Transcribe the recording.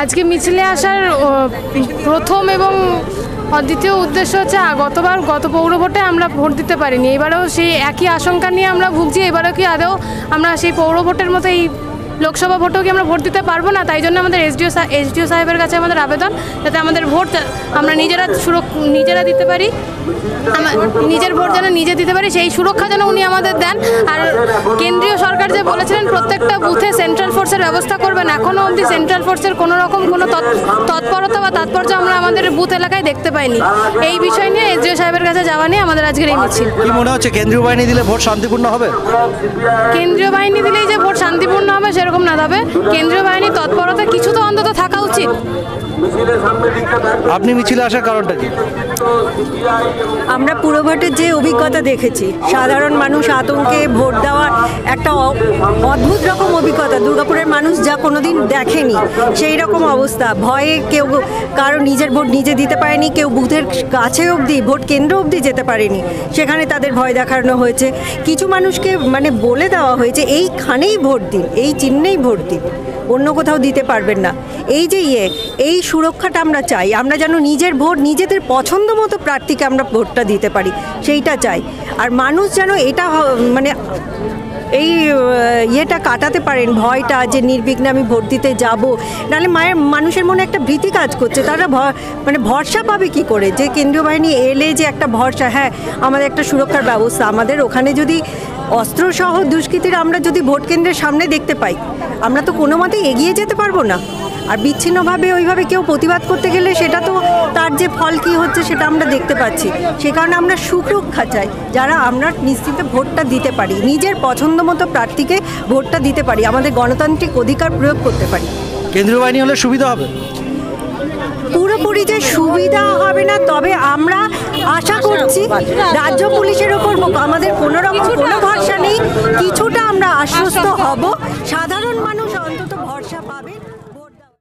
আজকে মিছিলে আসার প্রথম এবং দ্বিতীয় উদ্দেশ্য হচ্ছে গতবার গত পৌর ভোটে আমরা ভোট দিতে পারিনি। এবারেও সেই একই আশঙ্কা নিয়ে আমরা ভুগছি, এবারেও কি আদৌ আমরা সেই পৌর ভোটের মতো এই লোকসভা ভোটেও কি আমরা ভোট দিতে পারব না? তাই জন্য আমাদের এসডিও এসডিও সাহেবের কাছে আমাদের আবেদন যাতে আমাদের ভোট আমরা নিজেরা সুরক্ষ নিজেরা দিতে পারি। নিজের ভোট যেন নিজে দিতে পারি সেই সুরক্ষা যেন উনি আমাদের দেন। আর কেন্দ্রীয় সরকার যে বলেছিলেন প্রত্যেকটা বুথে সেন্ট্রাল ফোর্সের ব্যবস্থা করবেন। এখনও অবধি সেন্ট্রাল ফোর্সের কোনো রকম কোনো তৎ- তৎপরতা বা তাৎপর্য আমরা আমাদের বুথ এলাকায় দেখতে পাইনি। এই বিষয় নিয়ে এসডিও সাহেবের কাছে যাওয়া নিয়ে আমাদের আজকের এই মিছিল। মনে হচ্ছে কেন্দ্রীয় বাহিনী দিলে ভোট শান্তিপূর্ণ হবে? কেন্দ্রীয় বাহিনী দিলেই যে ভোট শান্তিপূর্ণ হবে সেরকম না তবে কেন্দ্রীয় বাহিনীর তৎপরতা কিছু তো অন্তত থাকা উচিত। আপনি মিছিলে আসার কারণটা কি? আমরা পুরো ভোটের যে অভিজ্ঞতা দেখেছি সাধারণ মানুষ আতঙ্কে ভোট দেওয়ার একটা অদ্ভুত রকম অভিজ্ঞতা। দুর্গাপুরের মানুষ যা কোনোদিন দেখেনি, সেই রকম অবস্থা। ভয়ে কেউ কারও নিজের ভোট নিজে দিতে পারেনি, কেউ বুথের কাছে অবধি ভোট কেন্দ্র অবধি যেতে পারেনি। সেখানে তাদের ভয় দেখানো হয়েছে। কিছু মানুষকে মানে বলে দেওয়া হয়েছে, এইখানেই ভোট দিন, এই চিহ্নেই ভোট দিন। অন্য কোথাও দিতে পারবেন না। এই যে ইয়ে এই সুরক্ষাটা আমরা চাই। আমরা যেন নিজের ভোট, নিজেদের পছন্দ মতো প্রার্থীকে আমরা ভোটটা দিতে পারি, সেইটা চাই। আর মানুষ যেন এটা মানে এই ইয়েটা কাটাতে পারেন, ভয়টা যে নির্বিঘ্নে আমি ভোট দিতে যাব। নাহলে মায়ের, মানুষের মনে একটা ভীতি কাজ করছে, তারা মানে ভরসা পাবে কি করে? যে কেন্দ্রীয় বাহিনী এলে যে একটা ভরসা হ্যাঁ আমাদের একটা সুরক্ষার ব্যবস্থা, আমাদের ওখানে যদি অস্ত্রসহ দুষ্কৃতির আমরা যদি ভোট কেন্দ্রের সামনে দেখতে পাই, আমরা তো কোনো মতেই এগিয়ে যেতে পারব না। আর বিচ্ছিন্নভাবে ওইভাবে কেউ প্রতিবাদ করতে গেলে সেটা তো তার যে ফল কী হচ্ছে সেটা আমরা দেখতে পাচ্ছি। সে কারণে আমরা সুরক্ষা চাই যারা আমরা নিশ্চিন্তে ভোটটা দিতে পারি নিজের পছন্দ মতো প্রার্থীকে ভোটটা দিতে পারি আমাদের গণতান্ত্রিক অধিকার প্রয়োগ করতে পারি। কেন্দ্রীয় বাহিনী হলে সুবিধা হবে? পুরোপুরি যে সুবিধা হবে না তবে আমরা আশা করছি রাজ্য পুলিশের ওপর আমাদের কোনো রকম কোনো ভরসা নেই কিছুটা আমরা আশ্বস্ত হব। সাধারণ মানুষ অন্তত